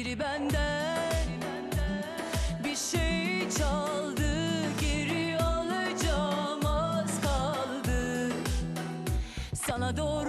biri benden. Bir şey çaldı geri alacağım az kaldı. Sana doğru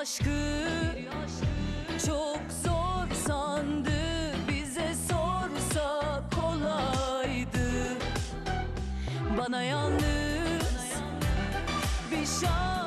aşkı çok zor sandı. Bize sorsa kolaydı. Bana yalnız bir şans.